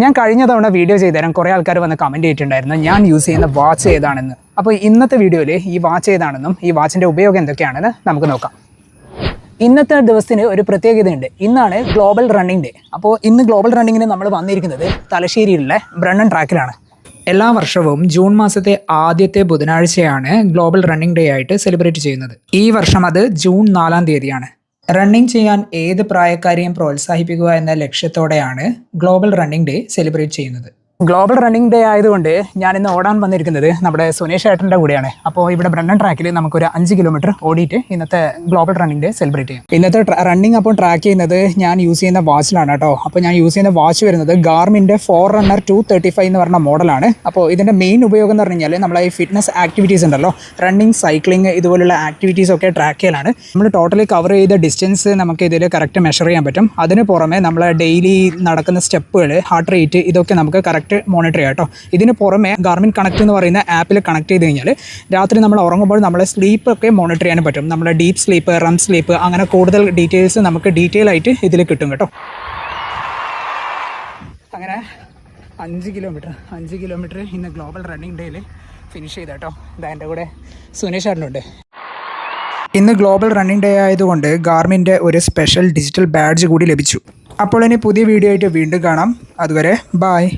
ഞാൻ കഴിഞ്ഞ തവണ വീഡിയോ ചെയ്തു തരാൻ കുറേ ആൾക്കാർ വന്ന് കമന്റ് ചെയ്തിട്ടുണ്ടായിരുന്നു ഞാൻ യൂസ് ചെയ്യുന്ന വാച്ച് ഏതാണെന്ന്? അപ്പോൾ ഇന്നത്തെ വീഡിയോയിൽ ഈ വാച്ച് ഏതാണെന്നും ഈ വാച്ചിന്റെ ഉപയോഗം എന്തൊക്കെയാണെന്ന് നമുക്ക് നോക്കാം. ഇന്നത്തെ ദിവസത്തിന് ഒരു പ്രത്യേകതയുണ്ട്. ഇന്നാണ് ഗ്ലോബൽ റണ്ണിംഗ് ഡേ അപ്പോൾ ഇന്ന് ഗ്ലോബൽ റണ്ണിങ്ങിന് നമ്മൾ വന്നിരിക്കുന്നത് തലശ്ശേരിയിലെ ബ്രണ്ണൻ ട്രാക്കിലാണ് എല്ലാ വർഷവും ജൂൺ മാസത്തെ ആദ്യത്തെ ബുധനാഴ്ചയാണ് ഗ്ലോബൽ റണ്ണിംഗ് ഡേ ആയിട്ട് സെലിബ്രേറ്റ് ചെയ്യുന്നത്. ഈ വർഷം അത് ജൂൺ നാലാം തീയതിയാണ്. റണ്ണിംഗ് ചെയ്യാൻ ഏത് പ്രായക്കാരെയും പ്രോത്സാഹിപ്പിക്കുക എന്ന ലക്ഷ്യത്തോടെയാണ് ഗ്ലോബൽ റണ്ണിംഗ് ഡേ സെലിബ്രേറ്റ് ചെയ്യുന്നത്. ഗ്ലോബൽ റണ്ണിംഗ് ഡേ ആയതുകൊണ്ട് ഞാൻ ഇന്ന് ഓടാൻ വന്നിരിക്കുന്നത് നമ്മുടെ സുനേഷ് ഏട്ടന്റെ കൂടെയാണ്. അപ്പോൾ ഇവിടെ ബ്രണ്ണൻ ട്രാക്കിൽ നമുക്കൊരു അഞ്ച് കിലോമീറ്റർ ഓടിയിട്ട് ഇന്നത്തെ ഗ്ലോബൽ റണ്ണിംഗ് ഡേ സെലിബ്രേറ്റ് ചെയ്യാം. ഇന്നത്തെ റണ്ണിംഗ് അപ്പോൾ ട്രാക്ക് ചെയ്യുന്നത് ഞാൻ യൂസ് ചെയ്യുന്ന വാച്ചിലാണ് കേട്ടോ. അപ്പോൾ ഞാൻ യൂസ് ചെയ്യുന്ന വാച്ച് വരുന്നത് ഗാർമിന്റെ Forerunner two thirty five എന്ന് പറഞ്ഞ മോഡലാണ് അപ്പോൾ ഇതിന്റെ മെയിൻ ഉപയോഗം എന്ന് പറഞ്ഞു കഴിഞ്ഞാൽ നമ്മളെ ഈ ഫിറ്റ്നസ് ആക്ടിവിറ്റീസ് ഉണ്ടല്ലോ. റണ്ണിങ് സൈക്ലിംഗ് ഇതുപോലുള്ള ആക്ടിവിറ്റീസ് ഒക്കെ ട്രാക്ക് ചെയ്യാനാണ് നമ്മൾ ടോട്ടലി കവർ ചെയ്ത ഡിസ്റ്റൻസ് നമുക്ക് ഇതിൽ കറക്റ്റ് മെഷർ ചെയ്യാൻ പറ്റും. അതിന് പുറമെ നമ്മൾ ഡെയിലി നടക്കുന്ന സ്റ്റെപ്പുകൾ ഹാർട്ട് റേറ്റ് ഇതൊക്കെ നമുക്ക് കറക്റ്റ് മോണിറ്റർ ചെയ്യാം കേട്ടോ. ഇതിന് പുറമെ ഗാർമിൻ കണക്ട് എന്ന് പറയുന്ന ആപ്പിൽ കണക്ട് ചെയ്ത് കഴിഞ്ഞാൽ രാത്രി നമ്മൾ ഉറങ്ങുമ്പോൾ നമ്മളെ സ്ലീപ്പ് ഒക്കെ മോണിറ്റർ ചെയ്യാൻ പറ്റും. നമ്മുടെ ഡീപ്പ് സ്ലീപ്പ് റം സ്ലീപ്പ് അങ്ങനെ കൂടുതൽ ഡീറ്റെയിൽസ് നമുക്ക് ഡീറ്റെയിൽ ആയിട്ട് ഇതിൽ കിട്ടും കേട്ടോ. അങ്ങനെ അഞ്ച് കിലോമീറ്റർ അഞ്ച് കിലോമീറ്റർ ഇന്ന് ഗ്ലോബൽ റണ്ണിങ് ഡേയിൽ ഫിനിഷ് ചെയ്ത കേട്ടോ. ഇതാ എന്റെ കൂടെ സുനേഷ് ചേട്ടനുണ്ട്. ഇന്ന് ഗ്ലോബൽ റണ്ണിങ് ഡേ ആയതുകൊണ്ട് ഗാർമിന്റെ ഒരു സ്പെഷ്യൽ ഡിജിറ്റൽ ബാഡ്ജ് കൂടി ലഭിച്ചു. അപ്പോൾ ഇനി പുതിയ വീഡിയോ ആയിട്ട് വീണ്ടും കാണാം. അതുവരെ ബായ്